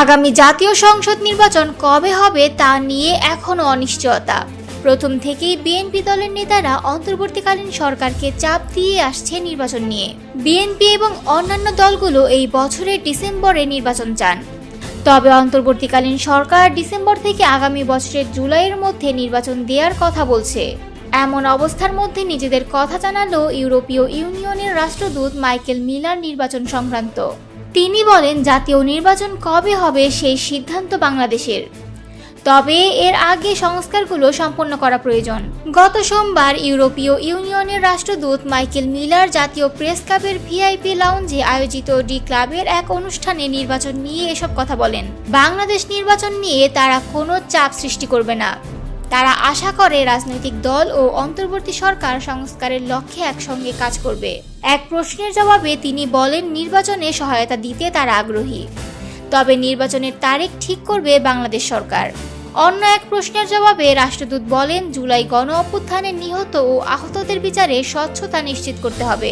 আগামী জাতীয় সংসদ নির্বাচন কবে হবে তা নিয়ে এখনও অনিশ্চয়তা। প্রথম থেকেই বিএনপি দলের নেতারা অন্তর্বর্তীকালীন সরকারকে চাপ দিয়ে আসছে নির্বাচন নিয়ে। বিএনপি এবং অন্যান্য দলগুলো এই বছরের ডিসেম্বরে নির্বাচন চান। তবে অন্তর্বর্তীকালীন সরকার ডিসেম্বর থেকে আগামী বছরের জুলাইয়ের মধ্যে নির্বাচন দেওয়ার কথা বলছে। এমন অবস্থার মধ্যে নিজেদের কথা জানালো ইউরোপীয় ইউনিয়নের রাষ্ট্রদূত মাইকেল মিলার নির্বাচন সংক্রান্ত। তিনি বলেন, জাতীয় নির্বাচন কবে হবে সেই সিদ্ধান্ত বাংলাদেশের। তবে এর আগে সংস্কারগুলো সম্পন্ন করা প্রয়োজন। গত সোমবার ইউরোপীয় ইউনিয়নের রাষ্ট্রদূত মাইকেল মিলার জাতীয় প্রেস ক্লাবের ভিআইপি লাউঞ্জে আয়োজিত ডি ক্লাবের এক অনুষ্ঠানে নির্বাচন নিয়ে এসব কথা বলেন। বাংলাদেশ নির্বাচন নিয়ে তারা কোনো চাপ সৃষ্টি করবে না। তারা আশা করে রাজনৈতিক দল ও অন্তর্বর্তী সরকার সংস্কারের লক্ষ্যে একসঙ্গে কাজ করবে। এক প্রশ্নের জবাবে তিনি বলেন, নির্বাচনে সহায়তা দিতে তারা আগ্রহী। তবে নির্বাচনের তারিখ ঠিক করবে বাংলাদেশ সরকার। অন্য এক প্রশ্নের জবাবে রাষ্ট্রদূত বলেন, জুলাই গণ অভ্যুত্থানে নিহত ও আহতদের বিচারে স্বচ্ছতা নিশ্চিত করতে হবে।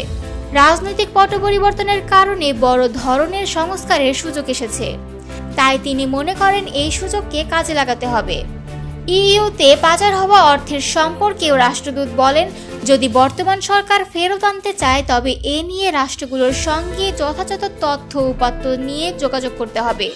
রাজনৈতিক পট পরিবর্তনের কারণে বড় ধরনের সংস্কারের সুযোগ এসেছে। তাই তিনি মনে করেন, এই সুযোগকে কাজে লাগাতে হবে। ইইউতে পাচার হওয়া অর্থের সম্পর্কেও রাষ্ট্রদূত বলেন, যদি বর্তমান সরকার ফেরত আনতে চায়, তবে এ নিয়ে রাষ্ট্রগুলোর সঙ্গে যথাযথ তথ্য উপাত্ত নিয়ে যোগাযোগ করতে হবে।